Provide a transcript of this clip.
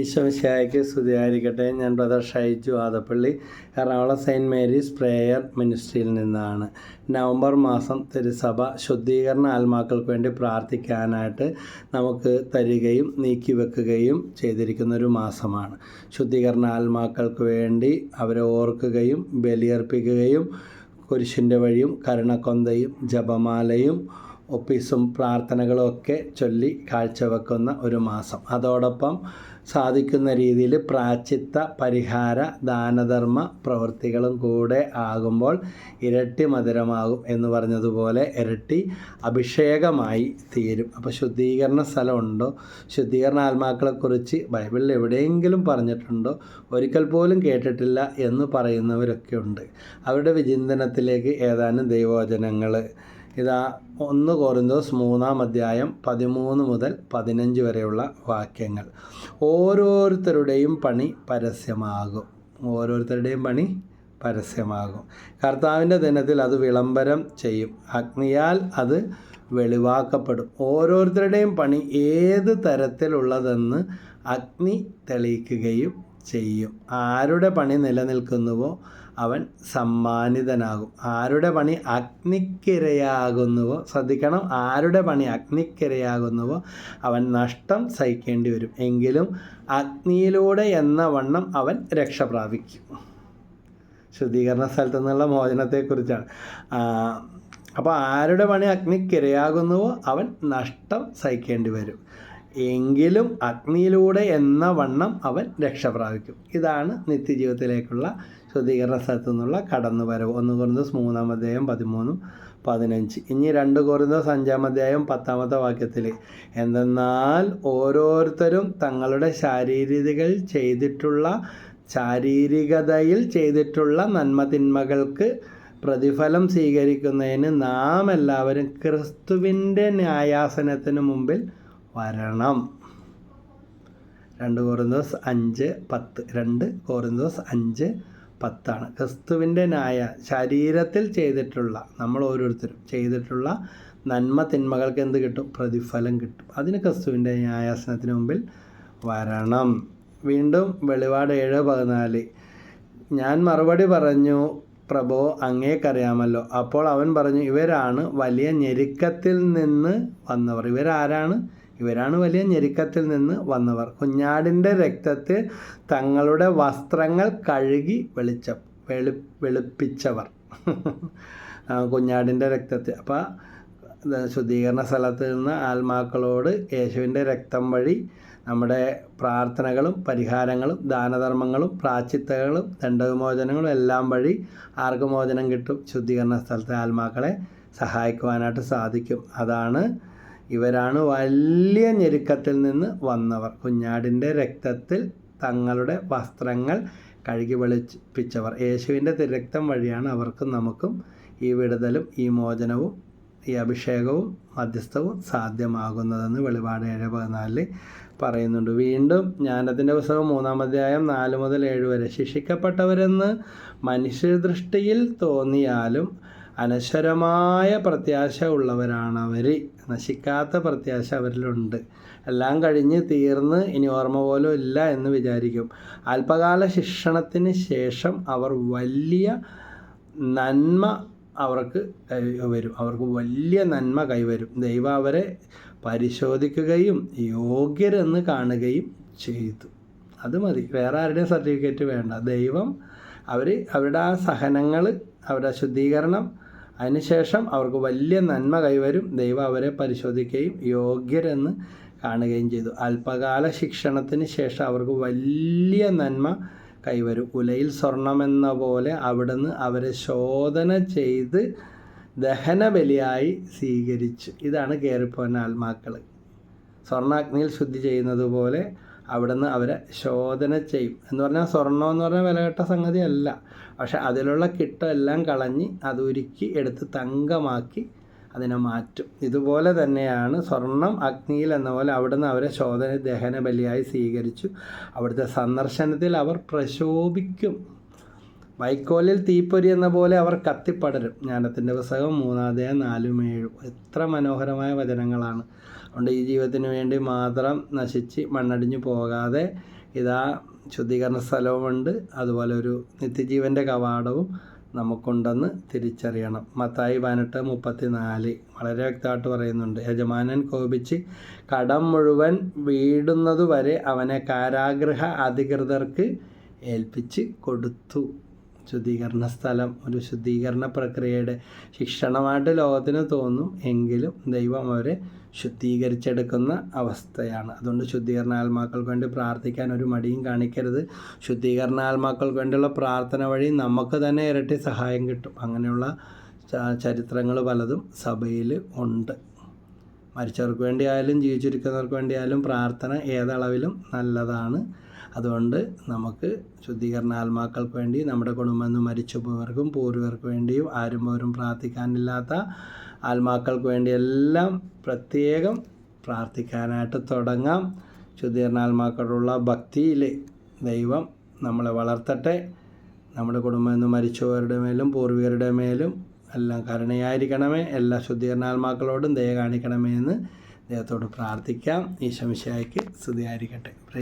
ഈശോമിശിഹായ്ക്ക് സ്തുതിയായിരിക്കട്ടെ. ഞാൻ brother Shaiju Adappally Ernakulam saint Mary's prayer മിനിസ്ട്രിയിൽ നിന്നാണ്. നവംബർ മാസം തിരുസഭ ശുദ്ധീകരണ ആത്മാക്കൾക്ക് വേണ്ടി പ്രാർത്ഥിക്കാനായിട്ട് നമുക്ക് തരികയും നീക്കി വെക്കുകയും ചെയ്തിരിക്കുന്ന ഒരു മാസമാണ്. ശുദ്ധീകരണ ആത്മാക്കൾക്ക് വേണ്ടി അവരെ ഓർക്കുകയും ബലിയർപ്പിക്കുകയും കുരിശിന്റെ വഴിയും കരുണക്കൊന്തയും ജപമാലയും ഒപ്പീസും പ്രാർത്ഥനകളും ഒക്കെ ചൊല്ലി കാഴ്ചവെക്കുന്ന ഒരു മാസം. അതോടൊപ്പം സാധിക്കുന്ന രീതിയിൽ പ്രാച്ചിത്ത പരിഹാര ദാനധർമ്മ പ്രവൃത്തികളും കൂടെ ആകുമ്പോൾ ഇരട്ടി മധുരമാകും എന്ന് പറഞ്ഞതുപോലെ ഇരട്ടി അഭിഷേകമായി തീരും. അപ്പോൾ ശുദ്ധീകരണ സ്ഥലമുണ്ടോ? ശുദ്ധീകരണ ആത്മാക്കളെക്കുറിച്ച് ബൈബിളിൽ എവിടെയെങ്കിലും പറഞ്ഞിട്ടുണ്ടോ? ഒരിക്കൽ പോലും കേട്ടിട്ടില്ല എന്ന് പറയുന്നവരൊക്കെ ഉണ്ട്. അവരുടെ വിചിന്തനത്തിലേക്ക് ഏതാനും ദൈവവചനങ്ങൾ ഇതാ ഒന്ന് കോറിന്തോസ് മൂന്നാം അധ്യായം പതിമൂന്ന് മുതൽ പതിനഞ്ച് വരെയുള്ള വാക്യങ്ങൾ. ഓരോരുത്തരുടെയും പണി പരസ്യമാകും. ഓരോരുത്തരുടെയും പണി പരസ്യമാകും. കർത്താവിന്റെ ദിനത്തിൽ അത് വിളംബരം ചെയ്യും. അഗ്നിയാൽ അത് വെളിവാക്കപ്പെടും. ഓരോരുത്തരുടെയും പണി ഏത് തരത്തിലുള്ളതെന്ന് അഗ്നി തെളിയിക്കുകയും ചെയ്യും. ആരുടെ പണി നിലനിൽക്കുന്നുവോ അവൻ സമ്മാനിതനാകും. ആരുടെ പണി അഗ്നിക്കിരയാകുന്നുവോ? ശ്രദ്ധിക്കണം. ആരുടെ പണി അഗ്നിക്കിരയാകുന്നുവോ? അവൻ നഷ്ടം സഹിക്കേണ്ടി വരും എങ്കിലും അഗ്നിയിലൂടെ എന്ന വണ്ണം അവൻ രക്ഷ പ്രാപിക്കും. ശുദ്ധീകരണ സ്ഥലത്തു നിന്നുള്ള മോചനത്തെക്കുറിച്ചാണ്. അപ്പോൾ ആരുടെ പണി അഗ്നിക്കിരയാകുന്നുവോ? അവൻ നഷ്ടം സഹിക്കേണ്ടി വരും എങ്കിലും അഗ്നിയിലൂടെ എന്ന വണ്ണം അവൻ രക്ഷ പ്രാപിക്കും ഇതാണ് നിത്യജീവിതത്തിലേക്കുള്ള ശുദ്ധീകരണ സ്ഥലത്തു നിന്നുള്ള കടന്നുവരവ്. ഒന്ന് കുറഞ്ഞത് മൂന്നാം അധ്യായം പതിമൂന്നും പതിനഞ്ച്. ഇനി രണ്ട് കുറഞ്ഞത് അഞ്ചാം അധ്യായം പത്താമത്തെ വാക്യത്തിൽ എന്തെന്നാൽ ഓരോരുത്തരും തങ്ങളുടെ ശാരീരികൾ ചെയ്തിട്ടുള്ള ശാരീരികതയിൽ ചെയ്തിട്ടുള്ള നന്മ തിന്മകൾക്ക് പ്രതിഫലം സ്വീകരിക്കുന്നതിന് നാം എല്ലാവരും ക്രിസ്തുവിന്റെ ന്യായാസനത്തിന് മുമ്പിൽ വരണം. രണ്ട് കോറിന്തോസ് അഞ്ച് പത്ത്. രണ്ട് കോറിന്തോസ് അഞ്ച് പത്താണ്. ക്രിസ്തുവിന്റെ ന്യായ ശരീരത്തിൽ ചെയ്തിട്ടുള്ള നമ്മൾ ഓരോരുത്തരും ചെയ്തിട്ടുള്ള നന്മ തിന്മകൾക്ക് എന്ത് കിട്ടും? പ്രതിഫലം കിട്ടും. അതിന് ക്രിസ്തുവിന്റെ ന്യായാസനത്തിന് മുമ്പിൽ വരണം. വീണ്ടും വെളിപാട് ഏഴ് പതിനാല്. ഞാൻ മറുപടി പറഞ്ഞു പ്രഭോ അങ്ങേക്കറിയാമല്ലോ. അപ്പോൾ അവൻ പറഞ്ഞു ഇവരാണ് വലിയ ഞെരുക്കത്തിൽ നിന്ന് വന്നവർ. ഇവരാരാണ്? ഇവരാണ് വലിയ ഞെരുക്കത്തിൽ നിന്ന് വന്നവർ. കുഞ്ഞാടിന്റെ രക്തത്തിൽ തങ്ങളുടെ വസ്ത്രങ്ങൾ കഴുകി വെളിച്ച വെളു വെളുപ്പിച്ചവർ. കുഞ്ഞാടിന്റെ രക്തത്തിൽ. അപ്പോൾ ശുദ്ധീകരണ സ്ഥലത്ത് നിന്ന് ആത്മാക്കളോട് യേശുവിന്റെ രക്തം വഴി നമ്മുടെ പ്രാർത്ഥനകളും പരിഹാരങ്ങളും ദാനധർമ്മങ്ങളും പ്രാച്ചിത്തകളും ദണ്ഡവിമോചനങ്ങളും എല്ലാം വഴി ആർക്കും മോചനം കിട്ടും. ശുദ്ധീകരണ സ്ഥലത്തെ ആത്മാക്കളെ സഹായിക്കുവാനായിട്ട് സാധിക്കും. അതാണ് ഇവരാണ് വലിയ ഞെരുക്കത്തിൽ നിന്ന് വന്നവർ. കുഞ്ഞാടിന്റെ രക്തത്തിൽ തങ്ങളുടെ വസ്ത്രങ്ങൾ കഴുകി വെളിപ്പിച്ചവർ. യേശുവിന്റെ തിരക്തം വഴിയാണ് അവർക്കും നമുക്കും ഈ വിടുതലും ഈ മോചനവും ഈ അഭിഷേകവും മധ്യസ്ഥവും സാധ്യമാകുന്നതെന്ന് വെളിപാട് ഏഴ് പതിനാലിൽ പറയുന്നുണ്ട്. വീണ്ടും ജ്ഞാനത്തിന്റെ പുസ്തകം മൂന്നാം അധ്യായം നാല് മുതൽ ഏഴ് വരെ. ശിക്ഷിക്കപ്പെട്ടവരെന്ന് മനുഷ്യദൃഷ്ടിയിൽ തോന്നിയാലും അനശ്വരമായ പ്രത്യാശ ഉള്ളവരാണ് അവർ നശിക്കാത്ത പ്രത്യാശ അവരിലുണ്ട്. എല്ലാം കഴിഞ്ഞ് തീർന്ന് ഇനി ഓർമ്മ പോലും ഇല്ല എന്ന് വിചാരിക്കും. അല്പകാല ശിക്ഷണത്തിന് ശേഷം അവർ വലിയ നന്മ അവർക്ക് വരും. അവർക്ക് വലിയ നന്മ കൈവരും. ദൈവം അവരെ പരിശോധിക്കുകയും യോഗ്യരെന്ന് കാണുകയും ചെയ്തു. അത് മതി. വേറെ ആരുടെയും സർട്ടിഫിക്കറ്റ് വേണ്ട. ദൈവം അവർ അവരുടെ ആ സഹനങ്ങൾ അവരുടെ ശുദ്ധീകരണം അതിനുശേഷം അവർക്ക് വലിയ നന്മ കൈവരും ദൈവം അവരെ പരിശോധിക്കുകയും യോഗ്യരെന്ന് കാണുകയും ചെയ്തു. അല്പകാല ശിക്ഷണത്തിന് ശേഷം അവർക്ക് വലിയ നന്മ കൈവരും. ഉലയിൽ സ്വർണമെന്ന പോലെ അവിടുന്ന് അവരെ ശോധന ചെയ്ത് ദഹനബലിയായി സ്വീകരിച്ചു. ഇതാണ് കയറിപ്പോന്ന ആത്മാക്കൾ സ്വർണാഗ്നിയിൽ ശുദ്ധി ചെയ്യുന്നത് പോലെ അവിടുന്ന് അവരെ ശോധന ചെയ്യും. എന്ന് പറഞ്ഞാൽ സ്വർണം എന്ന് പറഞ്ഞാൽ വിലകെട്ട സംഗതിയല്ല. പക്ഷെ അതിലുള്ള കിട്ടെല്ലാം കളഞ്ഞ് അത് ഉരുക്കി എടുത്ത് തങ്കമാക്കി അതിനെ മാറ്റും. ഇതുപോലെ തന്നെയാണ് സ്വർണം അഗ്നിയിൽ എന്ന പോലെ അവിടുന്ന് അവരെ ശോധന ദഹന ബലിയായി സ്വീകരിച്ചു. അവിടുത്തെ സന്ദർശനത്തിൽ അവർ പ്രശോഭിക്കും. വൈക്കോലിൽ തീപ്പൊരി എന്ന പോലെ അവർ കത്തിപ്പടരും. ജ്ഞാനത്തിന്റെ പുസ്തകം മൂന്നാമതേ നാലും ഏഴും. എത്ര മനോഹരമായ വചനങ്ങളാണ്. അതുകൊണ്ട് ഈ ജീവിതത്തിന് വേണ്ടി മാത്രം നശിച്ച് മണ്ണടിഞ്ഞു പോകാതെ ഇതാ ശുദ്ധീകരണ സ്ഥലവുമുണ്ട്. അതുപോലെ ഒരു നിത്യജീവന്റെ കവാടവും നമുക്കുണ്ടെന്ന് തിരിച്ചറിയണം. മത്തായി പതിനെട്ട് മുപ്പത്തി നാല് വളരെ വ്യക്തമായിട്ട് പറയുന്നുണ്ട്. യജമാനൻ കോപിച്ച് കടം മുഴുവൻ വീടുന്നതുവരെ അവനെ കാരാഗ്രഹ അധികൃതർക്ക് ഏൽപ്പിച്ച് കൊടുത്തു. ശുദ്ധീകരണ സ്ഥലം ഒരു ശുദ്ധീകരണ പ്രക്രിയയുടെ ശിക്ഷണമായിട്ട് ലോകത്തിന് തോന്നും എങ്കിലും ദൈവം അവരെ ശുദ്ധീകരിച്ചെടുക്കുന്ന അവസ്ഥയാണ്. അതുകൊണ്ട് ശുദ്ധീകരണ ആത്മാക്കൾക്ക് വേണ്ടി പ്രാർത്ഥിക്കാൻ ഒരു മടിയും കാണിക്കരുത്. ശുദ്ധീകരണ ആത്മാക്കൾക്ക് വേണ്ടിയുള്ള പ്രാർത്ഥന വഴി നമുക്ക് തന്നെ ഇരട്ടി സഹായം കിട്ടും. അങ്ങനെയുള്ള ചരിത്രങ്ങൾ പലതും സഭയിൽ ഉണ്ട്. മരിച്ചവർക്ക് വേണ്ടിയായാലും ജീവിച്ചിരിക്കുന്നവർക്ക് വേണ്ടിയായാലും പ്രാർത്ഥന ഏതളവിലും നല്ലതാണ്. അതുകൊണ്ട് നമുക്ക് ശുദ്ധീകരണ ആത്മാക്കൾക്ക് വേണ്ടി നമ്മുടെ കുടുംബം മരിച്ചു പോയവർക്കും പൂർവികർക്ക് വേണ്ടിയും ആരും പോരും പ്രാർത്ഥിക്കാനില്ലാത്ത ആത്മാക്കൾക്ക് വേണ്ടി എല്ലാം പ്രത്യേകം പ്രാർത്ഥിക്കാനായിട്ട് തുടങ്ങാം. ശുദ്ധീകരണ ആത്മാക്കളോടുള്ള ഭക്തിയിൽ ദൈവം നമ്മളെ വളർത്തട്ടെ. നമ്മുടെ കുടുംബം മരിച്ചവരുടെ മേലും പൂർവികരുടെ മേലും എല്ലാം കരുണയായിരിക്കണമേ. എല്ലാ ശുദ്ധീകരണാത്മാക്കളോടും ദയ കാണിക്കണമേ എന്ന് ദൈവത്തോട് പ്രാർത്ഥിക്കാം. ഈ ശംശയായിക്ക് സ്തുതിയായിരിക്കട്ടെ.